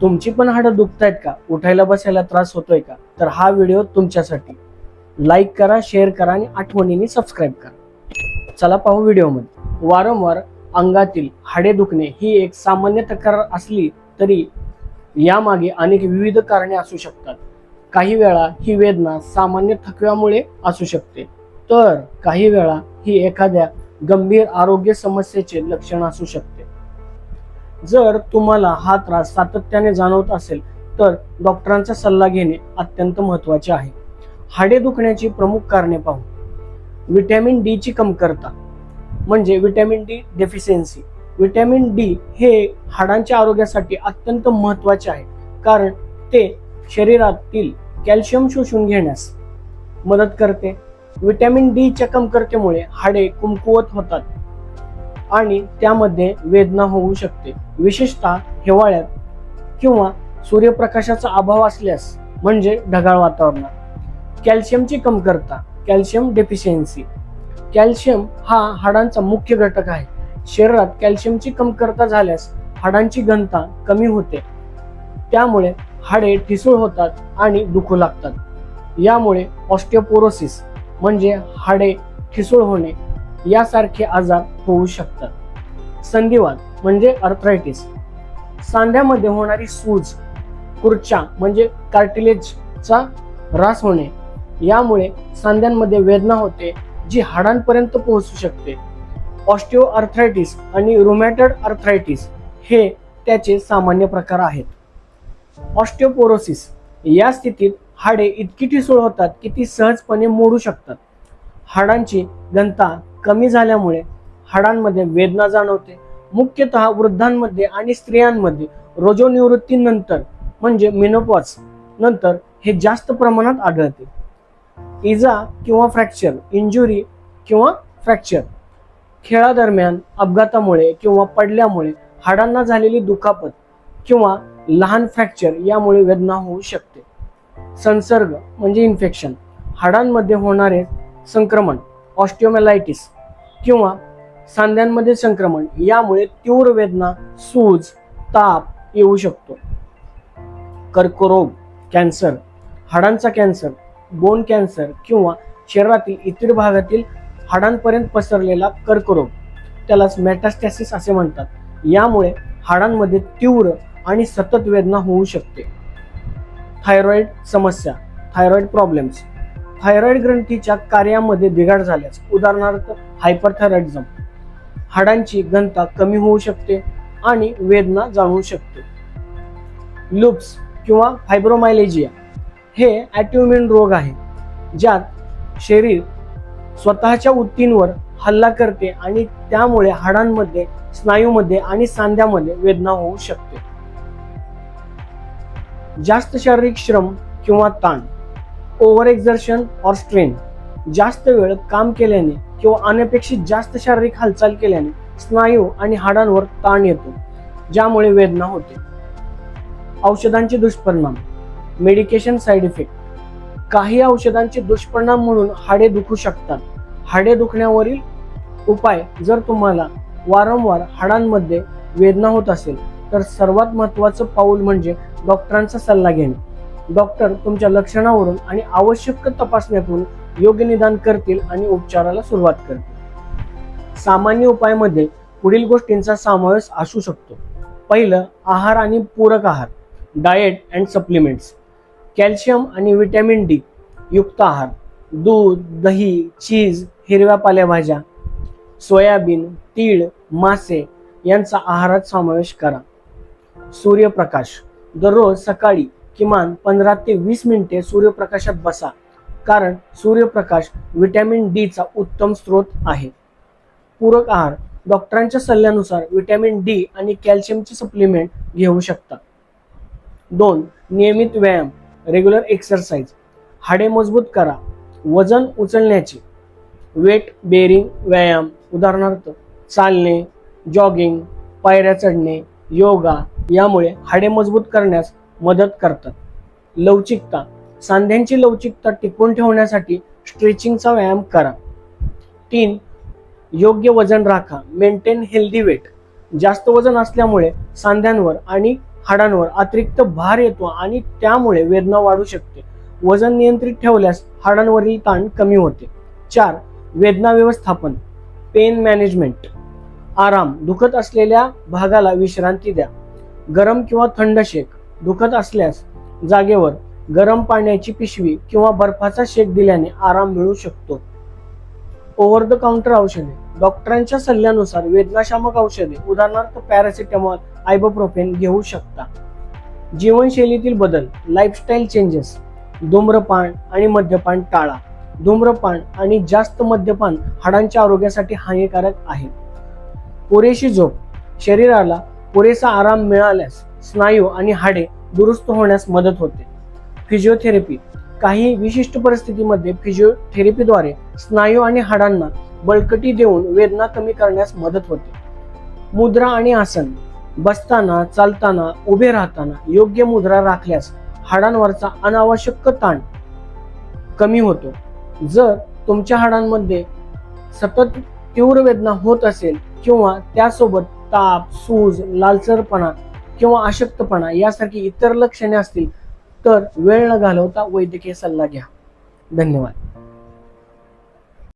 तुमची पण हाडं दुखतायत का? उठायला बसायला त्रास होतोय का? तर हा व्हिडिओ तुमच्यासाठी. लाईक करा शेअर करा आणि आठवणीने सबस्क्राईब करा. चला पाहू व्हिडिओमध्ये. वारंवार अंगातील हाडे दुखणे ही एक सामान्य तक्रार असली तरी यामागे अनेक विविध कारणे असू शकतात. काही वेळा ही वेदना सामान्य थकव्यामुळे असू शकते. तर काही वेळा ही एखाद्या गंभीर आरोग्य समस्येचे लक्षण असू शकते. जर तुम्हाला हा त्रास सातत्याने जाणवत असेल तर डॉक्टरांचा सल्ला घेणे अत्यंत महत्त्वाचे आहे. हाडे दुखण्याची प्रमुख कारणे पाहू. व्हिटॅमिन डी ची कमतरता म्हणजे vitamin D deficiency. Vitamin D हे हाडांच्या आरोग्यासाठी अत्यंत महत्त्वाचे आहे कारण ते शरीरातील कॅल्शियम शोषून घेण्यास मदत करते. व्हिटॅमिन डीच्या कमतरतेमुळे हाडे कुमकुवत होतात. आणि त्यामध्ये वेदना होऊ शकते. विशेषतः हिवाळ्यात किंवा सूर्यप्रकाशाचा अभाव असल्यास म्हणजे ढगाळ वातावरणात. कॅल्शियमची कमतरता कॅल्शियम डेफिशियन्सी कॅल्शियम हा हाडांचा मुख्य घटक आहे. शरीरात कॅल्शियमची कमतरता झाल्यास हाडांची घनता कमी होते. त्यामुळे हाडे ठिसूळ होतात आणि दुखू लागतात. यामुळे ऑस्टिओपोरोसिस म्हणजे हाडे ठिसूळ होणे यासारखे आजार होऊ शकतात. संधिवात म्हणजे अर्थरायटिस सांध्यामध्ये होणारी सूज कुर्चा म्हणजे कार्टिलेजचा ऱ्हास होणे यामुळे सांध्यांमध्ये वेदना होते जी हाडांपर्यंत पोहोचू शकते. ऑस्टिओ अर्थरायटिस आणि रुमॅटेड अर्थरायटिस हे त्याचे सामान्य प्रकार आहेत. ऑस्टिओपोरोसिस या स्थितीत हाडे इतकी ठिसूळ होतात की ती सहजपणे मोडू शकतात. हाडांची घनता कमी झाल्यामुळे हाडांमध्ये वेदना जाणवते. मुख्यतः वृद्धांमध्ये आणि स्त्रियांमध्ये रोजोनिवृत्तीनंतर म्हणजे मिनोपॉज नंतर हे जास्त प्रमाणात आढळते. इजा किंवा फ्रॅक्चर इंजुरी किंवा फ्रॅक्चर खेळादरम्यान अपघातामुळे किंवा पडल्यामुळे हाडांना झालेली दुखापत किंवा लहान फ्रॅक्चर यामुळे वेदना होऊ शकते. संसर्ग म्हणजे इन्फेक्शन हाडांमध्ये होणारे संक्रमण ऑस्टिओमेलायटिस किंवा सांध्यांमध्ये संक्रमण यामुळे तीव्र वेदना सूज ताप येऊ शकतो. कर्करोग कॅन्सर हाडांचा कॅन्सर बोन कॅन्सर किंवा शरीरातील इतर भागातील हाडांपर्यंत पसरलेला कर्करोग त्यालाच मेटास्टॅसिस असे म्हणतात. यामुळे हाडांमध्ये तीव्र आणि सतत वेदना होऊ शकते. थायरॉइड समस्या थायरॉइड प्रॉब्लेम्स थायरॉइड ग्रंथीच्या कार्यामध्ये बिघाड झाल्यास उदाहरणार्थ हायपरथायरॉइडिझम हाडांची घनता कमी होऊ शकते आणि वेदना जाणवू शकते. लुप्स किंवा फायब्रोमायलेजिया हे ॲट्युमिन रोग आहे ज्यात शरीर स्वतःच्या ऊतींवर हल्ला करते आणि त्यामुळे हाडांमध्ये स्नायूमध्ये आणि सांध्यामध्ये वेदना होऊ शकते. जास्त शारीरिक श्रम किंवा ताण ओव्हर एक्झर्शन ऑर स्ट्रेन जास्त वेळ काम केल्याने किंवा अनपेक्षित जास्त शारीरिक हालचाल केल्याने स्नायू आणि हाडांवर ताण येतो ज्यामुळे वेदना होते. औषधांचे दुष्परिणाम. मेडिकेशन साईड इफेक्ट काही औषधांचे दुष्परिणाम म्हणून हाडे दुखू शकतात. हाडे दुखण्यावरील उपाय जर तुम्हाला वारंवार हाडांमध्ये वेदना होत असेल तर सर्वात महत्त्वाचं पाऊल म्हणजे डॉक्टरांचा सल्ला घेणे. डॉक्टर तुमच्या लक्षणावरून आणि आवश्यक तपासण्यातून योग्य निदान करतील आणि उपचाराला सुरुवात करतील. सामान्य उपायामध्ये पुढील गोष्टींचा समावेश असू शकतो. पहिलं आहार आणि पूरक आहार डाएट अँड सप्लिमेंट्स कॅल्शियम आणि व्हिटॅमिन डी युक्त आहार दूध दही चीज हिरव्या पालेभाज्या सोयाबीन तीळ मासे यांचा आहारात समावेश करा. सूर्यप्रकाश दररोज सकाळी किमान पंधरा ते वीस मिनिटे सूर्यप्रकाशात बसा. कारण सूर्यप्रकाश व्हिटॅमिन डीचा उत्तम स्रोत आहे. पूरक आहार डॉक्टरांच्या सल्ल्यानुसार व्हिटॅमिन डी आणि कॅल्शियमची सप्लिमेंट घेऊ शकता. दोन नियमित व्यायाम रेग्युलर एक्सरसाइज. हाडे मजबूत करा. वजन उचलण्याचे. वेट बेरिंग व्यायाम उदाहरणार्थ चालणे जॉगिंग पायऱ्या चढणे योगा यामुळे हाडे मजबूत करण्यास मदत करतात. लवचिकता सांध्यांची लवचिकता टिकवून ठेवण्यासाठी स्ट्रेचिंगचा व्यायाम करा. तीन योग्य वजन राखा. मेंटेन हेल्दी वेट जास्त वजन असल्यामुळे सांध्यांवर आणि हाडांवर अतिरिक्त भार येतो आणि त्यामुळे वेदना वाढू शकते. वजन नियंत्रित ठेवल्यास हाडांवरील ताण कमी होते. चार वेदना व्यवस्थापन. पेन मॅनेजमेंट आराम दुखत असलेल्या भागाला विश्रांती द्या. गरम किंवा थंड शेक. दुखत असल्यास जागेवर गरम पाण्याची पिशवी किंवा बर्फाचा शेक दिल्याने आराम मिळू शकतो. ओव्हर द काउंटर औषधे. डॉक्टरांच्या सल्ल्यानुसार वेदनाशामक औषधे उदाहरणार्थ पॅरासिटेमॉल आयबोप्रोफेन घेऊ शकता. जीवनशैलीतील बदल लाईफस्टाईल चेंजेस धूम्रपान आणि मद्यपान टाळा. धूम्रपान आणि जास्त मद्यपान हाडांच्या आरोग्यासाठी हानिकारक आहे. पुरेशी झोप. शरीराला पुरेसा आराम मिळाल्यास स्नायू आणि हाडे दुरुस्त होण्यास मदत होते. फिजिओथेरपी काही विशिष्ट परिस्थितीमध्ये फिजिओथेरपीद्वारे स्नायू आणि हाडांना बळकटी देऊन वेदना कमी करण्यास मदत होते. मुद्रा आणि आसन. बसताना चालताना उभे राहताना योग्य मुद्रा राखल्यास हाडांवरचा अनावश्यक ताण कमी होतो. जर तुमच्या हाडांमध्ये सतत तीव्र वेदना होत असेल किंवा त्यासोबत ताप सूज लालसरपणा किंवा अशक्तपणा यासारखी इतर लक्षणे असतील तर वेळ न घालवता वैद्यकीय सल्ला घ्या. धन्यवाद.